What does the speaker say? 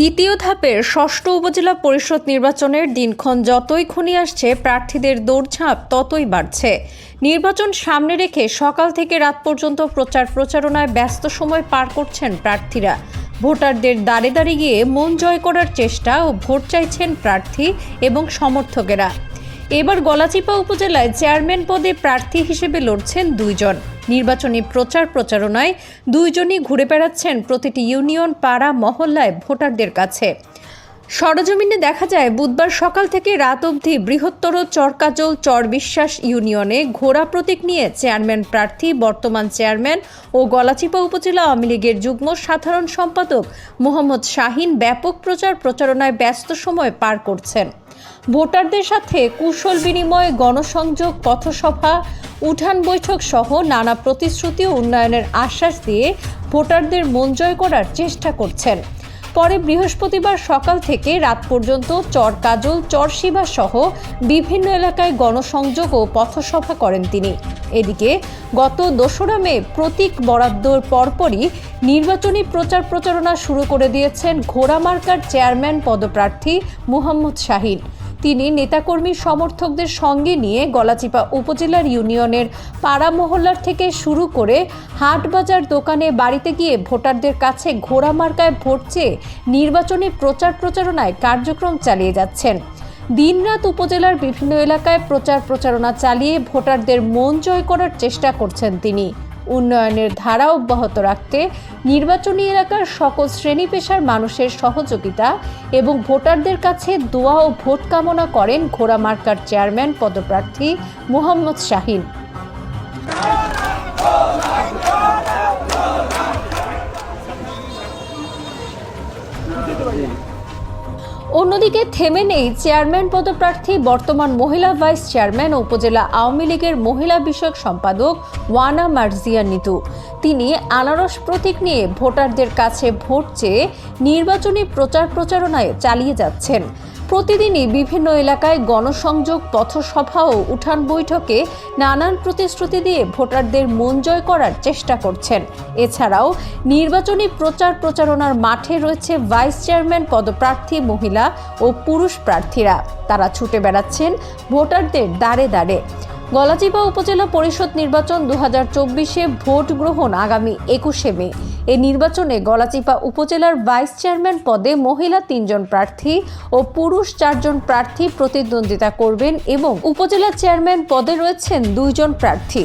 দ্বিতীয় ধাপের ষষ্ঠ উপজেলা পরিষদ নির্বাচনের দিনক্ষণ যতই খুনি আসছে, প্রার্থীদের দৌড়ঝাঁপ ততই বাড়ছে। নির্বাচন সামনে রেখে সকাল থেকে রাত পর্যন্ত প্রচার প্রচারণায় ব্যস্ত সময় পার করছেন প্রার্থীরা। ভোটারদের দাঁড়ে দাঁড়িয়ে গিয়ে মন জয় করার চেষ্টা ও ভোট চাইছেন প্রার্থী এবং সমর্থকেরা। এবার গলাচিপা উপজেলায় চেয়ারম্যান পদে প্রার্থী হিসেবে লড়ছেন দুইজন। নির্বাচনী প্রচার প্রচারণায় দুইজনই ঘুরে বেড়াচ্ছেন প্রতিটি ইউনিয়ন, পাড়া, মহল্লায় ভোটারদের কাছে। সরজমিনে দেখা যায়, বুধবার সকাল থেকে রাত অবধি বৃহত্তর চরকাজল চর বিশ্বাস ইউনিয়নে ঘোড়া প্রতীক নিয়ে চেয়ারম্যান প্রার্থী, বর্তমান চেয়ারম্যান ও গলাচিপা উপজেলা আওয়ামী লীগের যুগ্ম সাধারণ সম্পাদক মোহাম্মদ শাহিন ব্যাপক প্রচার প্রচারণায় ব্যস্ত সময় পার করছেন। ভোটারদের সাথে কুশল বিনিময়, গণসংযোগ, পথসভা, উঠান বৈঠক সহ নানা প্রতিশ্রুতি ও উন্নয়নের আশ্বাস দিয়ে ভোটারদের মন জয় করার চেষ্টা করছেন। পরে বৃহস্পতিবার সকাল থেকে রাত পর্যন্ত চর কাজল চরশিবা সহ বিভিন্ন এলাকায় গণসংযোগ ও পথসভা করেন তিনি। এদিকে গত দোসরা মে প্রতীক বরাদ্দর পরপরই নির্বাচনী প্রচার প্রচারণা শুরু করে দিয়েছেন ঘোড়ামার্কার চেয়ারম্যান পদপ্রার্থী মুহাম্মদ শাহিন। তিনি নেতাকর্মী সমর্থকদের সঙ্গে নিয়ে গলাচিপা উপজেলার ইউনিয়নের পাড়া মহল্লার থেকে শুরু করে হাট বাজার দোকানে বাড়িতে গিয়ে ভোটারদের কাছে ঘোড়া মার্কায় ভোট চেয়ে নির্বাচনী প্রচার প্রচারণায় কার্যক্রম চালিয়ে যাচ্ছেন। দিনরাত উপজেলার বিভিন্ন এলাকায় প্রচার প্রচারণা চালিয়ে ভোটারদের মন জয় করার চেষ্টা করছেন তিনি। উন্নয়নের ধারা অব্যাহত রাখতে নির্বাচনী এলাকার সকল শ্রেণি পেশার মানুষের সহযোগিতা এবং ভোটারদের কাছে দোয়া ও ভোট কামনা করেন ঘোড়া মার্কার চেয়ারম্যান পদপ্রার্থী মোহাম্মদ শাহিন। অন্যদিকে থেমে নেই চেয়ারম্যান পদপ্রার্থী, বর্তমান মহিলা ভাইস চেয়ারম্যান ও উপজেলা আওয়ামী লীগের মহিলা বিষয়ক সম্পাদক ওয়ানা মার্জিয়া নিতু। তিনি আনারস প্রতীক নিয়ে ভোটারদের কাছে ভোট চেয়ে নির্বাচনী প্রচার প্রচারণায় চালিয়ে যাচ্ছেন। প্রতিদিনই বিভিন্ন এলাকায় গণসংযোগ পথসভা ও উঠান বৈঠকে নানান প্রতিশ্রুতি দিয়ে ভোটারদের মন জয় করার চেষ্টা করছেন। এছাড়াও নির্বাচনী প্রচার প্রচারণার মাঠে রয়েছে ভাইস চেয়ারম্যান পদপ্রার্থী মহিলা ও পুরুষ প্রার্থীরা। তারা ছুটে বেড়াচ্ছেন ভোটারদের দাঁড়ে দাঁড়ে গলাচিপা উপজেলা পরিষদ নির্বাচন দু হাজার চব্বিশে ভোট গ্রহণ আগামী একুশে মে। এই নির্বাচনে গলাচিপা উপজেলার ভাইস চেয়ারম্যান পদে মহিলা তিনজন প্রার্থী ও পুরুষ চারজন প্রার্থী প্রতিদ্বন্দ্বিতা করবেন এবং উপজেলা চেয়ারম্যান পদে রয়েছেন দুইজন প্রার্থী।